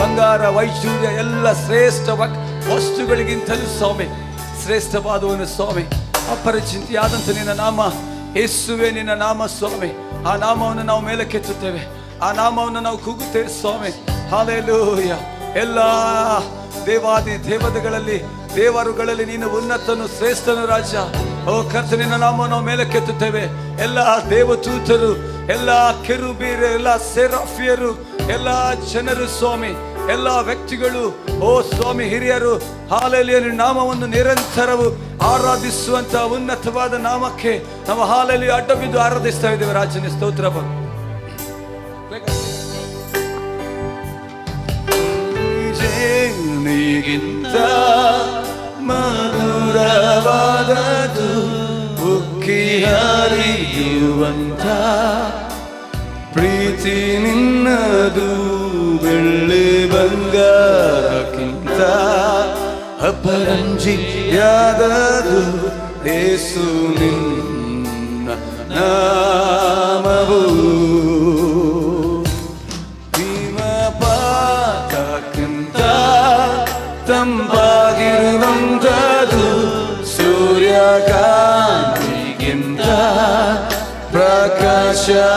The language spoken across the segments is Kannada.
ಬಂಗಾರ, ವೈಶೂರ್ಯ ಎಲ್ಲ ಶ್ರೇಷ್ಠ ವಸ್ತುಗಳಿಗಿಂತಲೂ ಸ್ವಾಮಿ. ಶ್ರೇಷ್ಠವಾದವನು ಸ್ವಾಮಿ. ಅಪರಿಚಿತಿಯಾದಂಥ ನಿನ್ನ ನಾಮ, ಯೇಸುವೆ ನಿನ್ನ ನಾಮ ಸ್ವಾಮಿ. ಆ ನಾಮವನ್ನು ನಾವು ಮೇಲಕ್ಕೆತ್ತುತ್ತೇವೆ. ಆ ನಾಮವನ್ನು ನಾವು ಕೂಗುತ್ತೇವೆ ಸ್ವಾಮಿ. ಹಾಲೆಲೂಯ ಎಲ್ಲ ದೇವಾದಿ ದೇವತೆಗಳಲ್ಲಿ, ದೇವರುಗಳಲ್ಲಿ ನೀನು ಉನ್ನತನು, ಶ್ರೇಷ್ಠನು ರಾಜ. ಓ ಕರ್ತ ನಿನ್ನ ನಾಮವನ್ನು ನಾವು ಮೇಲಕ್ಕೆತ್ತುತ್ತೇವೆ. ಎಲ್ಲ ದೇವದೂತರು, ಎಲ್ಲ ಕೆರುಬೀರು ಎಲ್ಲ ಸೆರಾಫಿಯರು, ಎಲ್ಲ ಜನರು ಸ್ವಾಮಿ. ಎಲ್ಲ ವ್ಯಕ್ತಿಗಳು, ಓ ಸ್ವಾಮಿ ಹಿರಿಯರು ಹಾಲಲ್ಲಿ ನಾಮವನ್ನು ನಿರಂತರವು ಆರಾಧಿಸುವಂತ ಉನ್ನತವಾದ ನಾಮಕ್ಕೆ ನಾವು ಹಾಲಲ್ಲಿ ಅಡ್ಡ ಬಿದ್ದು ಆರಾಧಿಸ್ತಾ ಇದ್ದೇವೆ. ರಾಜನ, ಸ್ತೋತ್ರ ಮಧುರವಾದದು, ಉಕ್ಕಿ ಹರಿಯುವಂತ ಪ್ರೀತಿ ನಿನ್ನದು, ಬೆಳ್ಳಿ ಬಂಗಾರಕ್ಕಿಂತ ಅಪರಂಜಿಯಾದದು ಏಸು ನಿನ್ನ ನಾಮವು. ಹಿಮಪಾತಕ್ಕಿಂತ ತಂಪಾಗಿರುವಂಥದ್ದು ಸೂರ್ಯಕಾಂತಿಗಿಂತ ಪ್ರಕಾಶಮಾನವು.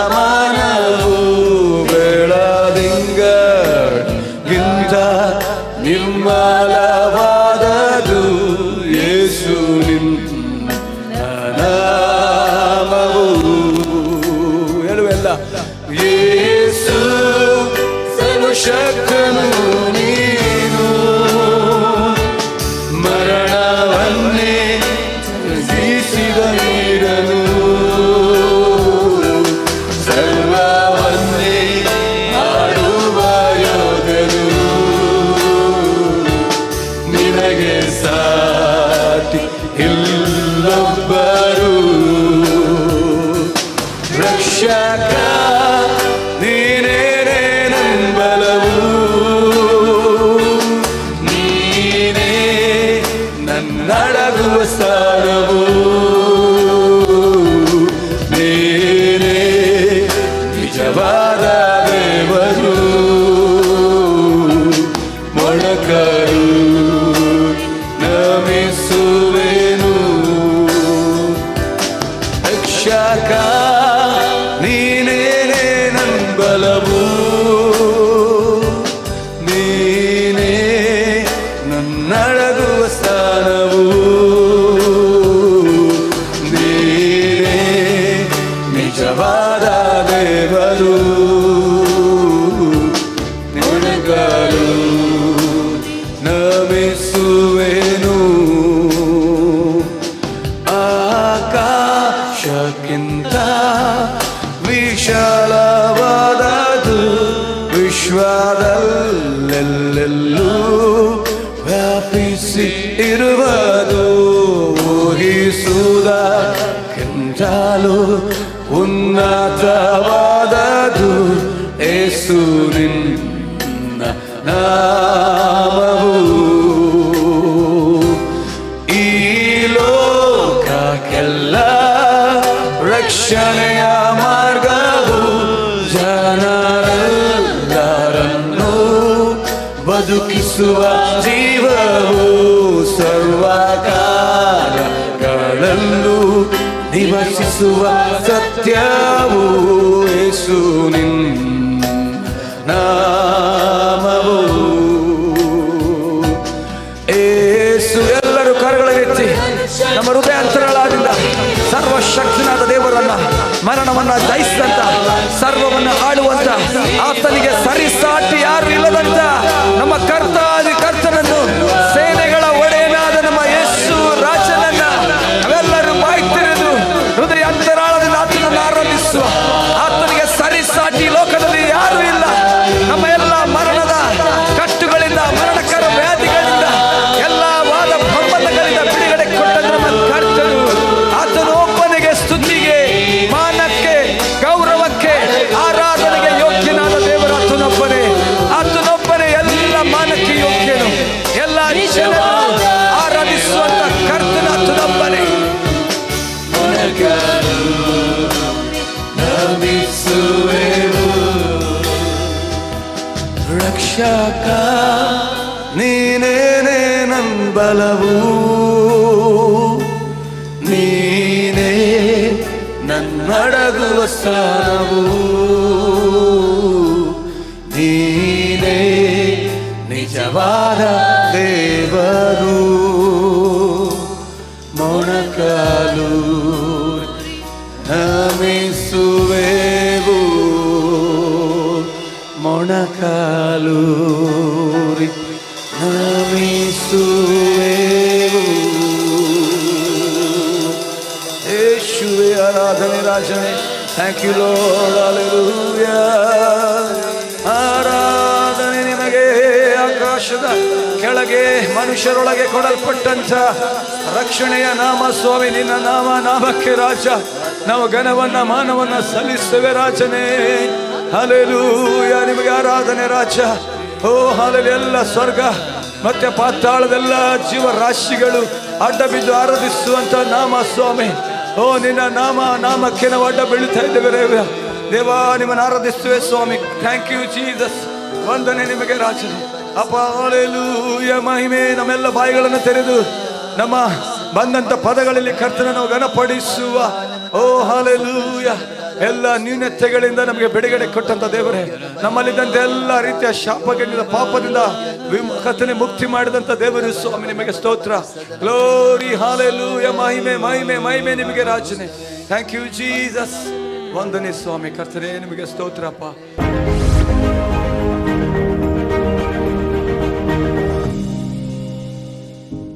ಸಾಟಿ ಇಲ್ಲೊಬ್ಬರು ರಕ್ಷಕ ನೀನೇನೇ ನಂಬಲವು? ನೀನೇ ನನ್ನಡಗುವ ಸ್ಥಾನವು ದೇವರು ನಿನಗಲು ನಮಿಸುವೆನು. ಆಕಾಶಕ್ಕಿಂತ ವಿಶಾಲವಾದದು ವಿಶ್ವದಲ್ಲೆಲ್ಲೆಲ್ಲೂ ವ್ಯಾಪಿಸಿ ಇರುವುದು ಊಹಿಸುವುದಕ್ಕಿಂತಲೂ ಉನ್ನತವಾದದು ಏಸುರಿನ್ ನಾಮವು. ಈ ಲೋಕಕ್ಕೆಲ್ಲ ರಕ್ಷಣೆಯ ಮಾರ್ಗವು ಜನರೆಲ್ಲರನ್ನು ಬದುಕಿಸುವ ಜೀವವು ಸರ್ವಕಾಲಗಳಲ್ಲೂ ನಿವಸಿಸುವ ಸತ್ಯವು ಯೇಸು ನಿನ್ನ ನಾಮವು. ಏಸು ಎಲ್ಲರೂ ಕರಗಳನ್ನೆತ್ತಿ ನಮ್ಮ ಹೃದಯ ಅಂತರಳಾದಿಂದ ಸರ್ವಶಕ್ತನಾದ ದೇವರನ್ನ ಮರಣವನ್ನ ಜಯಿಸಿದಂತ, ಸರ್ವವನ್ನ ಆಳುವಂತ, ಆತನಿಗೆ ಸರಿಸಾಟಿ ಯಾರು ಇಲ್ಲದಂತ ನಮ್ಮ ಕರ್ತಾದಿ రక్షక నీనే బలవు. నీనే నన్నడగు వస్తావు. నీనే నిజవాదా ಮೊಣಕಾಲು ನಮಿಸುವೆವು. ಯೇಸುವೆ ಆರಾಧನೆ ರಾಜನೆ ಥ್ಯಾಂಕ್ ಯು ಲೋಡ್ ಆರಾಧನೆ ನಿಮಗೆ ಆಕಾಶದ ಕೆಳಗೆ, ಮನುಷ್ಯರೊಳಗೆ ಕೊಡಲ್ಪಟ್ಟಂತ ರಕ್ಷಣೆಯ ನಾಮ ಸ್ವಾಮಿ, ನಿನ್ನ ನಾಮ ನಾಮಕ್ಕೆ ರಾಜ. ನಾವು ಘನವನ್ನ ಮಾನವನ್ನ ಸಲ್ಲಿಸುವೆ ರಾಜನೇ. ಹಲೆಲೂಯ ನಿಮಗೆ ಆರಾಧನೆ ರಾಜ ಓ ಹಾಲಲ್ಲಿ ಎಲ್ಲ ಸ್ವರ್ಗ, ಮತ್ತೆ ಪಾತಾಳದೆಲ್ಲ ಜೀವರಾಶಿಗಳು ಅಡ್ಡ ಬಿದ್ದು ಆರಾಧಿಸುವಂತ ನಾಮ ಸ್ವಾಮಿ. ಓ, ನಿನ್ನ ನಾಮ, ನಾಮಕ್ಕೆ ನಾವು ಅಡ್ಡ ಬೀಳ್ತಾ ಇದ್ದೇವೆ ರೇವ ದೇವಾ, ನಿಮ್ಮನ್ನು ಆರಾಧಿಸುವೆ ಸ್ವಾಮಿ. ಥ್ಯಾಂಕ್ ಯು ಜೀಸಸ್ ವಂದನೆ ನಿಮಗೆ ರಾಜನೇ ಅಪ್ಪ ಹಾಲೆಲೂಯ ಮಹಿಮೆ, ನಮ್ಮೆಲ್ಲ ಬಾಯಿಗಳನ್ನು ತೆರೆದು ನಮ್ಮ ಬಂದಂತ ಪದಗಳಲ್ಲಿ ಕರ್ತನ ನಾವು ಘನಪಡಿಸುವ. ಓ ಹಾಲೆಲೂಯ ಎಲ್ಲ ನ್ಯೂನತೆಗಳಿಂದ ನಮಗೆ ಬಿಡುಗಡೆ ಕೊಟ್ಟಂತ ದೇವರೇ, ನಮ್ಮಲ್ಲಿದ್ದಂತ ಎಲ್ಲ ರೀತಿಯ ಶಾಪಗಳಿಂದ ಪಾಪದಿಂದ ವಿಮ್- ಕರ್ತನೆ ಮುಕ್ತಿ ಮಾಡಿದಂತ ದೇವರು ಸ್ವಾಮಿ, ನಿಮಗೆ ಸ್ತೋತ್ರ. ಗ್ಲೋರಿ ಹಾಲೆಲೂಯ ಮಹಿಮೆ ಮಹಿಮೆ ಮಹಿಮೆ ನಿಮಗೆ ರಾಜನೆ. ಥ್ಯಾಂಕ್ ಯು ಜೀಸಸ್ ವಂದನೆ ಸ್ವಾಮಿ, ಕರ್ತನೆ, ನಿಮಗೆ ಸ್ತೋತ್ರಪ್ಪ.